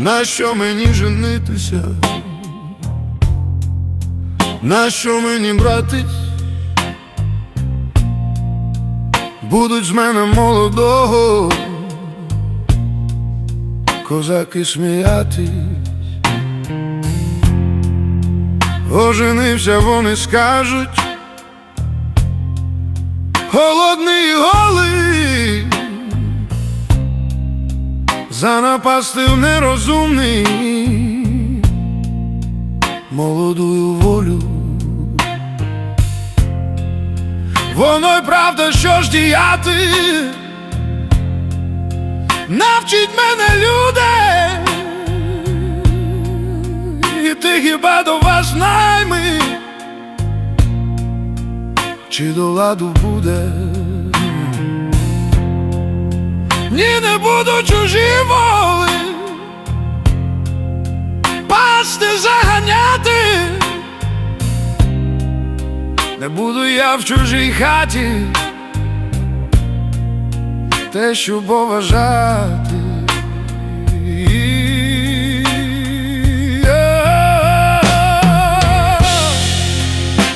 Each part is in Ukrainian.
Нащо мені женитися? Нащо мені братись? Будуть з мене молодого, козаки сміятись. Оженився, вони скажуть, голодний голий, занапастив нерозумний, молодую волю. Воно й правда, що ж діяти, навчить мене люди, і ти хіба до вас найми, чи до ладу буде? Буду чужі воли, пасти заганяти. Не буду я в чужій хаті те, що поважати.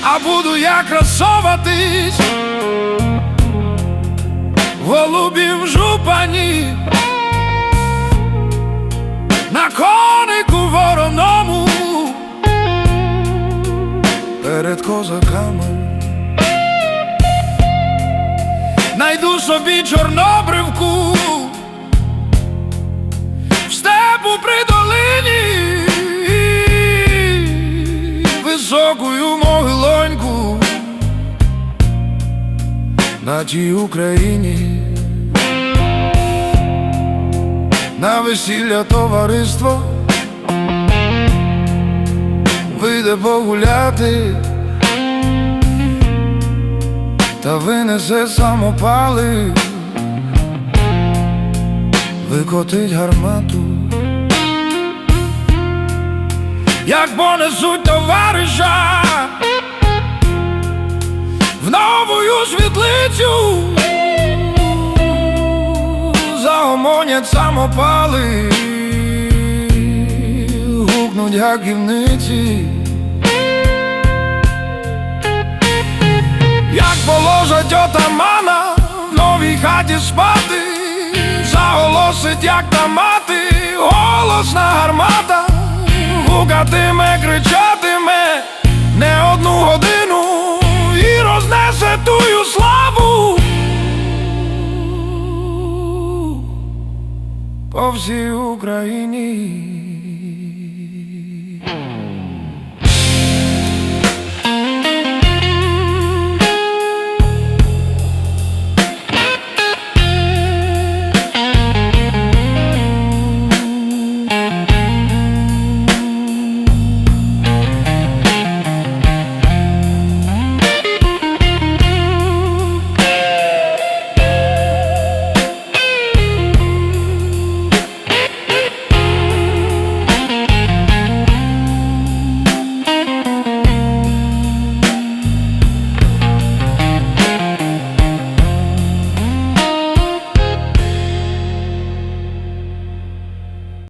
А буду я красоватись в голубім жупані перед козаками. Найду собі чорнобривку. В степу при долині, високую могилоньку. На тій Україні, на весілля товариство. Вийде погуляти та винесе самопали, викотить гармату, як понесуть товариша в новую світлицю, загомонять самопали, гукнуть гаківниці. Отамана в новій хаті спати, заголосить, як та мати, голосна гармата, гукатиме, кричатиме не одну годину і рознесе тую славу. По всій Україні.